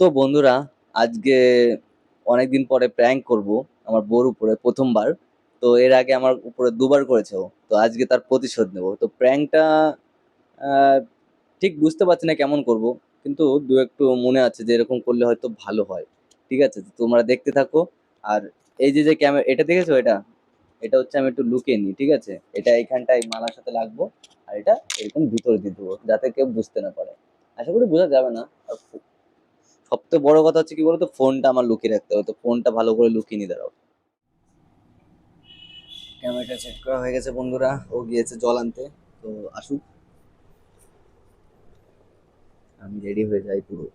তো বন্ধুরা, আজকে অনেকদিন পরে প্র্যাঙ্ক করব আমার বউর উপরে প্রথমবার। তো এর আগে আমার উপরে দুবার করেছে ও। তো আজকে তার প্রতিশোধ নেব। তো প্র্যাঙ্কটা ঠিক বুঝতে পারছি না কেমন করব। কিন্তু দু একটু মনে আছে যে এরকম করলে হয়তো ভালো হয়। ঠিক আছে? তোমরা দেখতে থাকো। আর এই যে যে ক্যামেরা এটা দেখেছ এটা? এটা হচ্ছে আমি একটু লুকিয়ে নিই, ঠিক আছে? এটা এইখানটায় মালার সাথে লাগবো আর এটা এরকম ভিতরে দিয়ে দেবো, যাতে কেউ বুঝতে না পারে। আশা করি বোঝা যাবে না। আর সবথেকে বড় কথা হচ্ছে কি বলতো, ফোনটা আমার লুকিয়ে রাখতে হবে, তো ফোনটা ভালো করে লুকিয়ে নিয়ে দাঁড়াও। ক্যামেরাটা সেট করা হয়ে গেছে বন্ধুরা, ও গিয়েছে জল আনতে, তো আসুক। আমি রেডি হয়ে যাই পুরো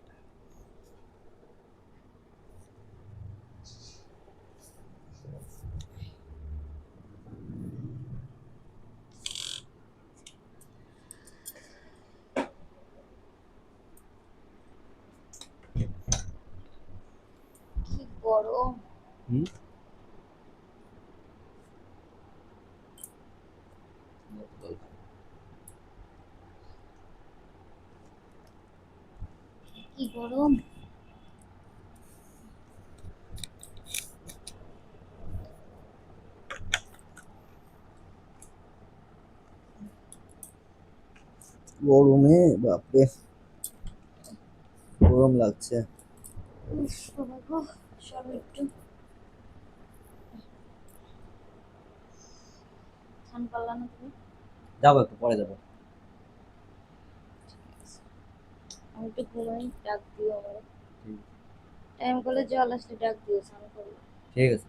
কি গরম হুম কি গরম গরমে বাপরে। গরম লাগছে। যাব একটু পরে যাব। আমি একটু ঘুমাই ডাক দিও আমার টাইম করলে জল আসলে ডাক দিও স্নান করব ঠিক আছে।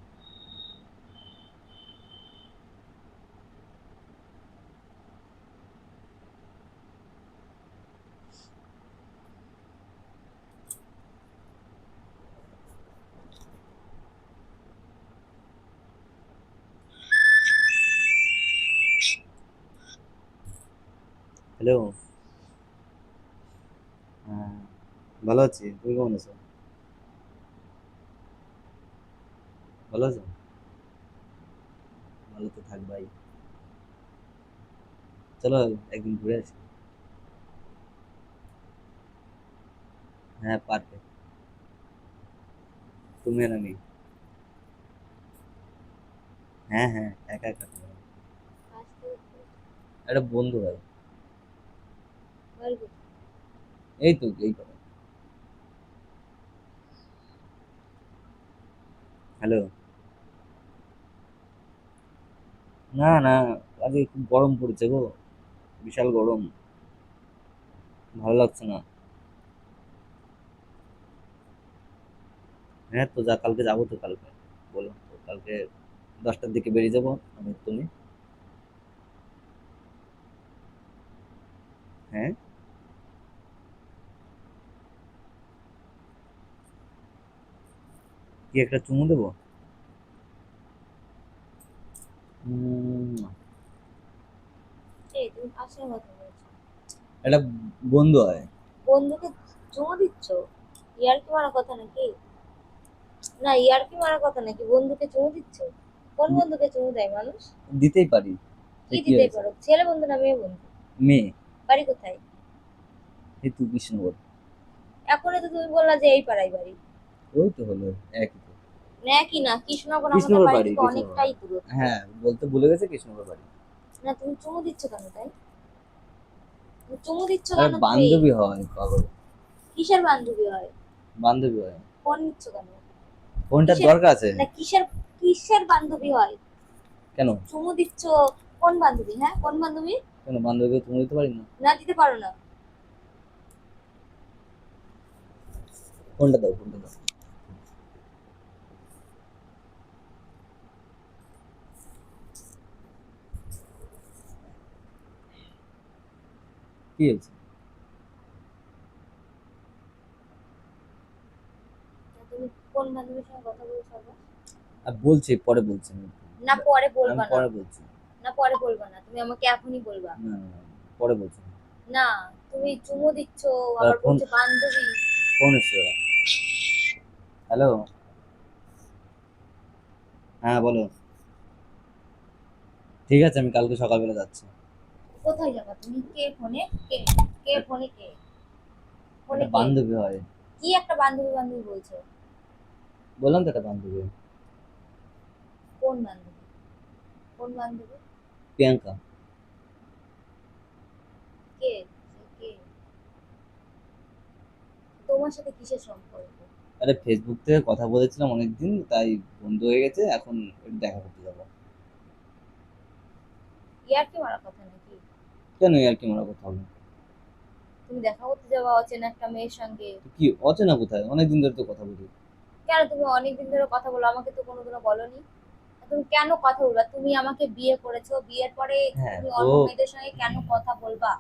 হ্যালো। হ্যাঁ ভালো আছি। তুমি কেমন আছো? ভালো আছো? ভালো তো থাক ভাই। চলো একদিন ঘুরে আসি। হ্যাঁ পারবে তুমি আর আমি। হ্যাঁ হ্যাঁ একা একা একটু একটা বন্ধু ভাই? এই তো, এই কথা হ্যালো না না, আজকে খুব গরম পড়েছে গো। বিশাল গরম। ভালো লাগছে না। হ্যাঁ তো, যা, কালকে যাব তো কালকে। বলো, তো কালকে দশটার দিকে বেরিয়ে যাব আমি, তুমি। হ্যাঁ? কি একটা চুমু দেবো? বলছো। বন্ধু হয়। বন্ধুকে চুমু দিচ্ছ? ইয়ারকি মারা কথা নাকি? না ইয়ারকি মারা কথা নাকি? বন্ধুকে চুমু দিচ্ছ? কোন বন্ধুকে চুমু দেয় মানুষ? দিতেই পারি। কি কি দিতে পারো? ছেলে বন্ধু না মেয়ে বন্ধু? মেয়ে। বাড়ি কোথায়? এই তুই কৃষ্ণগর এখনই তো তুমি বললা যে এই পাড়াই বাড়ি। ওই তো হলো একই তো। না কি না কৃষ্ণনগর আমাদের বাড়ি অনেকটাই দূর। হ্যাঁ বলতে ভুলে গেছে কৃষ্ণগর বাড়ি। না তুমি চুমু দিচ্ছ কেন তাই? চুমু দিচ্ছ কেন বান্ধবী হয় পাগল। কিসের বান্ধবী হয়? বান্ধবী হয়। ফোন নিচ্ছ কেন? ফোনটার দরকার আছে? না কিসের কিসের বান্ধবী হয়? কেন? চুমু দিচ্ছ কোন বান্ধবী হ্যাঁ? কোন বান্ধবী? কেন বান্ধবীকে তুমি দিতে পারি না? না দিতে পারো না। ফোনটা দাও ফোনটা দাও। কি হয়েছে কোন বলছো পরে বলছি না পরে বলবা না। পরে বলছি। না পরে বলবা না। তুমি আমাকে এখনই বলবা। পরে বলছি। না তুমি চুমু দিচ্ছ আবার বলছো বান্ধবী। এসছে। হ্যালো? হ্যাঁ বলো। ঠিক আছে আমি কালকে সকালবেলা যাচ্ছি। কোথায় যাবা তুমি? কে ফোনে? কে? কে ফোনে কে? ফোনে কে? বান্ধবী হয়। কি একটা বান্ধবী বান্ধবী বলছো? বললাম তো একটা বান্ধবী। কোন বান্ধবী? কোন বান্ধবী? প্রিয়াঙ্কা। কে? সে কে? তোমার সাথে কিসের সম্পর্ক? আরে ফেসবুক থেকে কথা বলেছিলাম অনেকদিন তাই বন্ধু হয়ে গেছে এখন একটু দেখা করতে যাব। ইয়ার কি মারা কথা নাকি? কেন আর কি মনে কথা হবে? তুমি দেখা করতে যাবা অচেনা একটা মেয়ের সঙ্গে। কি অচেনা কোথায়? অনেকদিন ধরে তো কথা বলি। কেন তুমি অনেকদিন ধরে কথা বলো? আমাকে তো কোনোদিনও বলনি। তুমি কেন কথা বলবা? তুমি আমাকে বিয়ে করেছ। বিয়ের পরে হ্যাঁ, তুমি অন্য মেয়েদের সঙ্গে কেন কথা বলবা?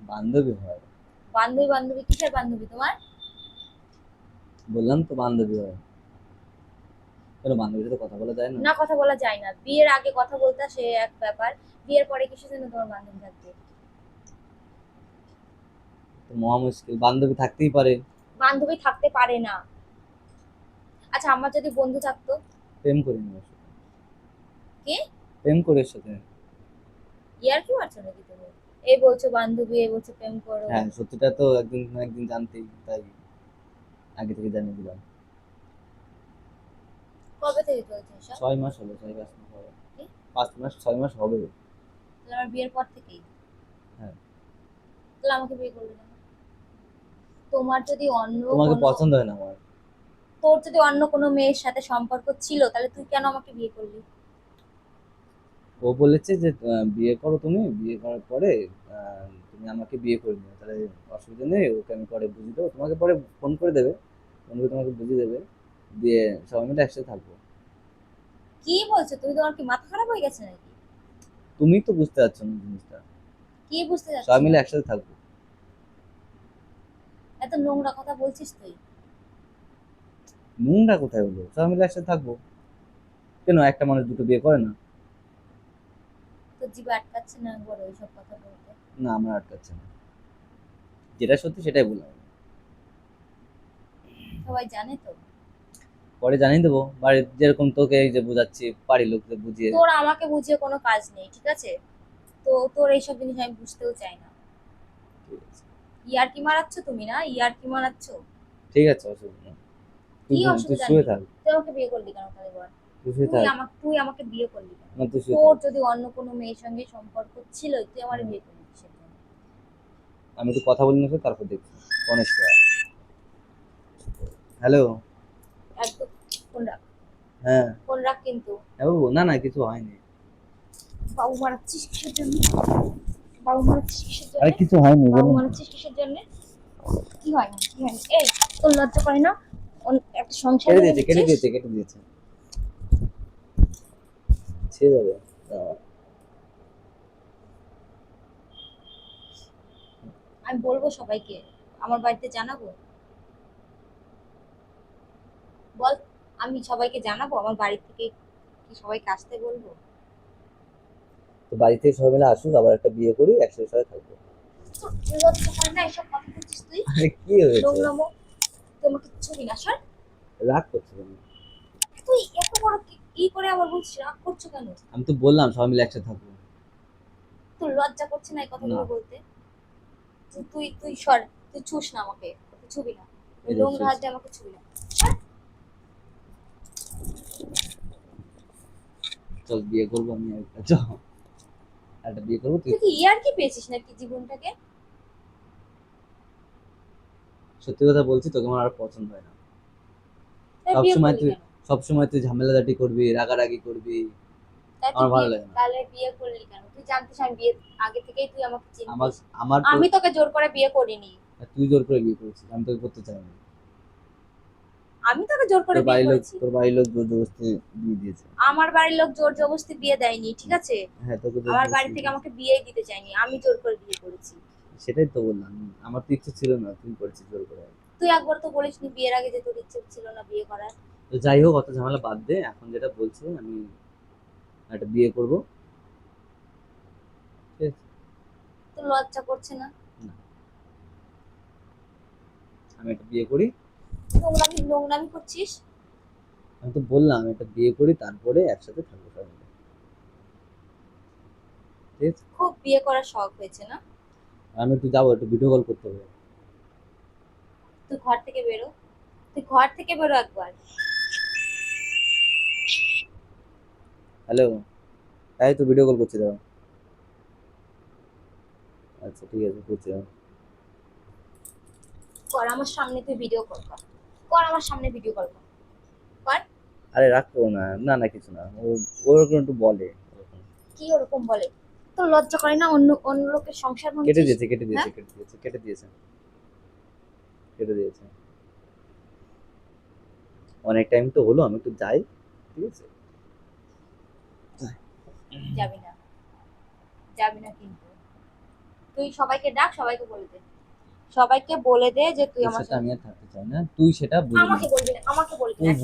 বান্ধবী হয়। বান্ধবী বান্ধবী? কিসের বান্ধবী তোমার? বললাম তো বান্ধবী হয়। কেন বান্ধবীর সাথে কথা বলা যায় না? না কথা বলা যায় না। বিয়ের আগে কথা বলতে সে এক ব্যাপার। বিয়ের পরে কিসের জন্য তোমার বান্ধবী থাকবে? মহা মুশকিল। বান্ধবী থাকতেই পারে। বান্ধবী থাকতে পারে না। আচ্ছা আমার যদি বন্ধু থাকতো? প্রেম করে সাথে। কে? প্রেম করে সাথে। ইয়ার কি মারছো নাকি তুমি এই বলছো বান্ধবী এই বলছো প্রেম করো। হ্যাঁ সত্যিটা তো একদিন না একদিন জানতেই তাই আগে থেকে জানিয়ে দিলাম। কবে থেকে চলছে এসব? ছয় মাস হলো ছয় মাস হবে। পাঁচ মাস ছয় মাস হবে। তাহলে আমার বিয়ের পর থেকেই। হ্যাঁ। তাহলে আমাকে বিয়ে করলে কেন? তোমার যদি অন্য তোমাকে পছন্দ হয় না আমার। তোর যদি অন্য কোনো মেয়ের সাথে সম্পর্ক ছিল তাহলে তুই কেন আমাকে বিয়ে করলি? ও বলেছে যে বিয়ে করো তুমি বিয়ে করার পরে তুমি আমাকে বিয়ে করে নিও তাহলে অসুবিধা নেই ওকে আমি পরে বুঝিয়ে দেবো। তোমাকে পরে ফোন করে দেবে। ফোন করে তোমাকে বুঝিয়ে দেবে দিয়ে সবাই মিলে একসাথে থাকব। কি বলছো? তুমি তোমার কি মাথা খারাপ হয়ে গেছে নাকি? তুমি তো বুঝতে পারছ না জিনিসটা। কি বুঝতে পারছ সবাই মিলে একসাথে থাকব। এত নোংরা কথা বলছিস তুই? নুনটা কোথায় হলো সবাই মিলে একসাথে থাকব। কেন? একটা মানুষ দুটো বিয়ে করে না। তোর জিভে আটকাচ্ছে না একবার ওইসব কথা বলতে? না আমার আটকাচ্ছে না। যেটা সত্যি সেটাই বললাম। সবাই জানে তো। পরে জানিয়ে দেবো। বাড়ির যেরকম তোকে এই যে বুঝাচ্ছি বাড়ির লোকদের বুঝিয়ে। তোর আমাকে বুঝিয়ে কোনো কাজ নেই ঠিক আছে? তো তোর এইসব জিনিস আমি বুঝতেও চাই না। ঠিক আছে। ইয়ার কি মারাচ্ছ তুমি না? ইয়ার কি মারাচ্ছ? ঠিক আছে অসুবিধা কি অসুবিধা শুয়ে থাক। তুই আমাকে বিয়ে করলি কেন তাহলে বল? তুই আমাকে তুই আমাকে বিয়ে করলি কেন? না তুই শুয়ে তোর যদি অন্য কোনো মেয়ের সঙ্গে সম্পর্ক ছিল তুই আমার বিয়ে করলি আমি তো কথা বলি না তো, তারপর দেখছি। কনেশ্বর হ্যালো? একদম ফোন রাখ। হ্যাঁ। ফোন রাখ কিন্তু। হ্যাঁ না না কিছু হয়নি। বাবু মারাচ্ছিস কিসের জন্য? বাবু জন্য আরে কিছু হয়নি বাবু মারাচ্ছিস কিসের জন্য কি হয় না কি হয় এই তোর লজ্জা করে না? একটা সংসার কেটে দিয়েছে কেটে দিয়েছে কেটে দিয়েছে। ছেড়ে যাবে আমি বলব সবাইকে আমার বাড়িতে জানাব? বল আমি সবাইকে জানাব আমার বাড়ি থেকে কি সবাইকে আসতে বলব? তো বাড়ি থেকে সবাই মিলে আসুক, আবার একটা বিয়ে করি, একসাথে সবাই থাকব কি হয়েছে? তুই কি- করে আবার বলছিস রাগ করছ কেন আমি তো বললাম সবাই থাকব তোর লজ্জা করছে না এই। বলতে তুই- তুই সর তুই ছুস না আমাকে ছবি না। আমাকে না চল, বিয়ে করব আমি একটা একটা বিয়ে করব তুই কি ইয়ার কি পেয়েছিস নাকি জীবনটাকে? সত্যি কথা বলছি তোকে আমার আর পছন্দ হয় না। সব সময় তুই কেন? সবসময় তুই ঝামেলাঝাটি করবি রাগারাগি করবি আমার ভালো লাগে না। তাহলে বিয়ে করলি কেন? তুই জানতিস আমি বিয়ে আগে থেকেই তুই আমাকে চিনতিস আমার আমি তোকে জোর করে বিয়ে করিনি। তুই জোর করে বিয়ে করেছিস আমি তোকে করতে চাইনি। আমি তোকে জোর করে তোর বিয়ে বাড়ির লোক করেছি। তোর বাড়ির লোক জোর জবরদস্তি বিয়ে দিয়েছে। আমার বাড়ির লোক জোর জবরদস্তি বিয়ে দেয়নি ঠিক আছে? হ্যাঁ তোকে আমার বাড়ি থেকে আমাকে বিয়ে দিতে চাইনি আমি জোর করে বিয়ে করেছি। সেটাই তো বললাম আমার তো ইচ্ছে ছিল না তুই করেছিস জোর করে। তুই একবার তো বলিসনি বিয়ের আগে যে তোর ইচ্ছে ছিল না বিয়ে করার। তো যাই হোক অত ঝামেলা বাদ দে এখন যেটা বলছি আমি একটা বিয়ে করব। তোর লজ্জা করছে না। আমি একটা বিয়ে করি। নোংরামি নোংরামি করছিস? আমি তো বললাম একটা বিয়ে করি তারপরে একসাথে থাকব সবাই খুব বিয়ে করার শখ হয়েছে না? আমি একটু যাব একটু ভিডিও কল করতে হবে। তুই ঘর থেকে বেরো। তুই ঘর থেকে বেরো একবার। হ্যালো এই তো ভিডিও কল করছি দাও আচ্ছা ঠিক আছে করছি কর আমার সামনে তুই ভিডিও কল কর। কর আমার সামনে ভিডিও কল কর। কর। আরে রাখো না না না কিছু না। ও ওরকম একটু বলে। কি ওরকম বলে? তোর লজ্জা করে না অন্য অন্য লোকের সংসার কেটে দিয়েছে কেটে দিয়েছে হ্যাঁ? কেটে দিয়েছে কেটে দিয়েছে। কেটে দিয়েছে। অনেক টাইম তো হলো আমি একটু যাই ঠিক আছে? যাবি না। যাবি না কিন্তু। তুই সবাইকে ডাক সবাইকে বলে দে। সবাইকে বলে দে যে তুই আমার সাথে আমি আর থাকতে চাই না। তুই সেটা বুঝে আমাকে বলবি না আমাকে বলবি তুই না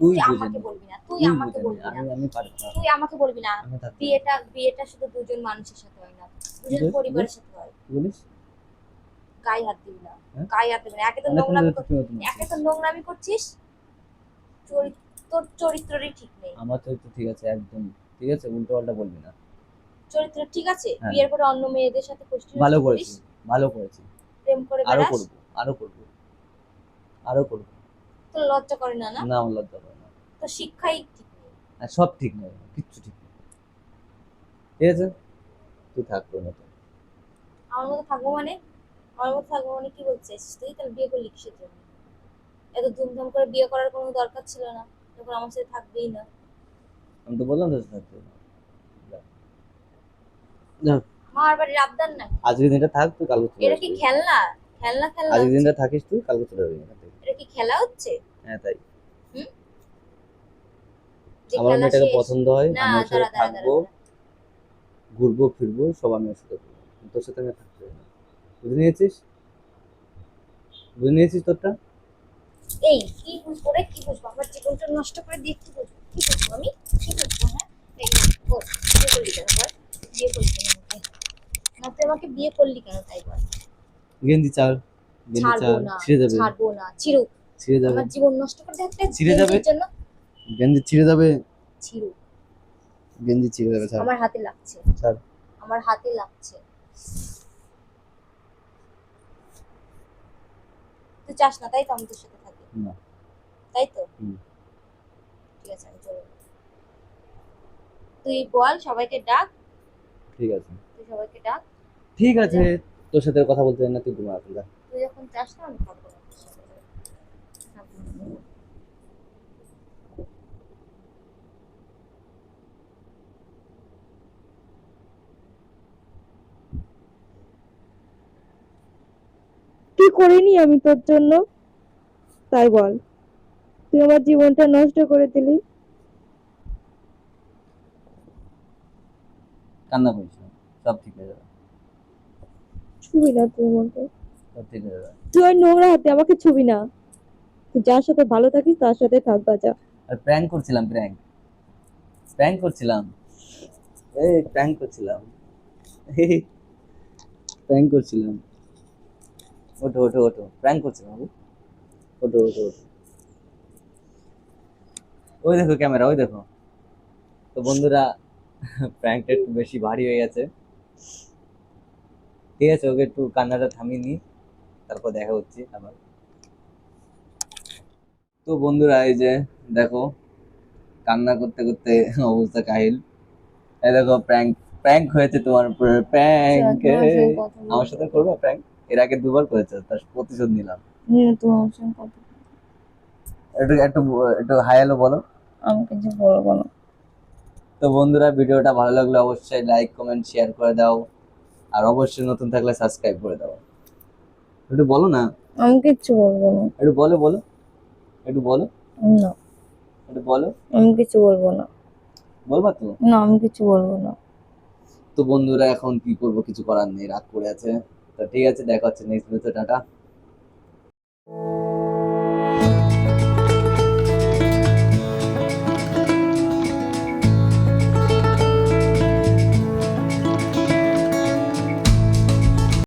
তুই- আমাকে। বলবি না তুই আমাকে বলবি না। আমি আমি পারব না। তুই আমাকে বলবি না। বিয়েটা বিয়েটা শুধু দুজন মানুষের সাথে হয় না দুজন পরিবারের সাথে হয়। বলিস? গায়ে হাত দিবি না হ্যাঁ? গায়ে হাত দিবি না। একে তো নোংরামি একে তো নোংরামি করছিস? তোর চরিত্রই ঠিক নেই। আমার তো ঠিক আছে একদম। ঠিক আছে? উল্টো পাল্টা বলবি না। চরিত্র ঠিক আছে? হ্যাঁ। বিয়ের পরে অন্য মেয়েদের সাথে কুষ্টি ভালো করেছি ভালো করেছি। প্রেম করে আরও বেড়াস? করব আরও করব। আরও করব। তোর লজ্জা করে না না? না আমার লজ্জা করে না। তোর শিক্ষাই ঠিক নেই। আর সব ঠিক নেই কিচ্ছু ঠিক নেই। ঠিক আছে? তুই থাকব না তো। আমার মতো থাকব মানে? আমার মতো থাকব মানে কি বলছিস তুই? তাহলে বিয়ে করলি কিসের জন্য? এত ধুমধাম করে বিয়ে করার কোনো দরকার ছিল না। যখন আমার সাথে থাকবেই না। আমি তো বললাম তো থাকতে যাক, মার বাড়ির আবদার না আজকের দিনটা থাক তুই কালকে চলে এটা কি খেলনা? খেলনা খেলনা হচ্ছে? দিনটা থাকিস তুই কালকে চলে যাবি এটা কি খেলা হচ্ছে? হ্যাঁ তাই। আমার মেয়েটাকে পছন্দ হয় আমি ওর সাথে থাকব ঘুরবো ফিরবো সব আমি ওর সাথে তোর সাথে আমি থাকতে না। বুঝে নিয়েছিস? বুঝে নিয়েছিস তোরটা? এই কি বুঝব রে কি বুঝব? আমার জীবনটা নষ্ট করে দিয়ে কি বুঝব? কি বুঝব আমি? কি বুঝব হ্যাঁ? বিয়ে কেন বল বিয়ে আমাকে না তুই আমাকে বিয়ে করলি কেন তাই বল? গেঞ্জি চাল ছাড়বো চাল ছিঁড়ে যাবে। ছাড়বো না চিরুক ছিঁড়ে যাবে। আমার জীবন নষ্ট করে একটা ছিঁড়ে যাবে? জন্য। গেঞ্জি ছিঁড়ে যাবে। চিরুক গেঞ্জি ছিঁড়ে যাবে ছাড়। আমার হাতে লাগছে। ছাড়। আমার হাতে লাগছে। তুই চাস না তাই তো আমি তোর সাথে থাকি? না। তাই তো। ঠিক আছে আমি চলে। তুই বল সবাইকে ডাক। ঠিক আছে। সবাইকে ডাক। ঠিক আছে তোর সাথে কথা বলতে না তুই ঘুমা এখন তুই যখন চাস না আমি। কি করিনি আমি তোর জন্য? তাই বল। তুই আমার জীবনটা নষ্ট করে দিলি। কান্না করিস? না সব ঠিক হয়ে যাবে। ছুবি না তুই আমাকে সব ঠিক হয়ে যাবে। তুই ওই নোংরা হাতে আমাকে ছুবি না। তুই যার সাথে ভালো থাকিস তার সাথে থাক বাজা আর প্র্যাঙ্ক করছিলাম প্র্যাঙ্ক প্র্যাঙ্ক করছিলাম। এই প্র্যাঙ্ক করছিলাম। প্র্যাঙ্ক করছিলাম। ওঠো ওঠো ওঠো। প্র্যাঙ্ক করছিলাম ওঠো ওঠো ওঠো। ওই দেখো ক্যামেরা ওই দেখো। তো বন্ধুরা প্র্যাঙ্কটা একটু বেশি ভারী হয়ে গেছে। ঠিক আছে ওকে একটু কান্নাটা থামিয়ে নিই তারপর দেখা হচ্ছে আবার। তো বন্ধুরা এই যে দেখো কান্না করতে করতে অবস্থা কাহিল। এই দেখো প্র্যাঙ্ক প্র্যাঙ্ক হয়েছে তোমার উপরে প্র্যাঙ্ক আমার সাথে করবে প্র্যাঙ্ক এর আগে দুবার করেছে তার প্রতিশোধ নিলাম। একটু একটু একটু হাই হ্যালো বলো। আমি কিছু বলব না তো বন্ধুরা ভিডিওটা ভালো লাগলে অবশ্যই লাইক কমেন্ট শেয়ার করে দাও। আর অবশ্যই নতুন থাকলে সাবস্ক্রাইব করে দাও। একটু বলো না। আমি কিচ্ছু বলব না। একটু বলো বলো। একটু বলো। না। একটু বলো। আমি কিছু বলব না। বলবা তো। না আমি কিছু বলব না। তো বন্ধুরা এখন কি করব? কিছু করার নেই রাত পড়ে আছে। তো ঠিক আছে দেখা হচ্ছে নেক্সট ভিডিওতে টাটা।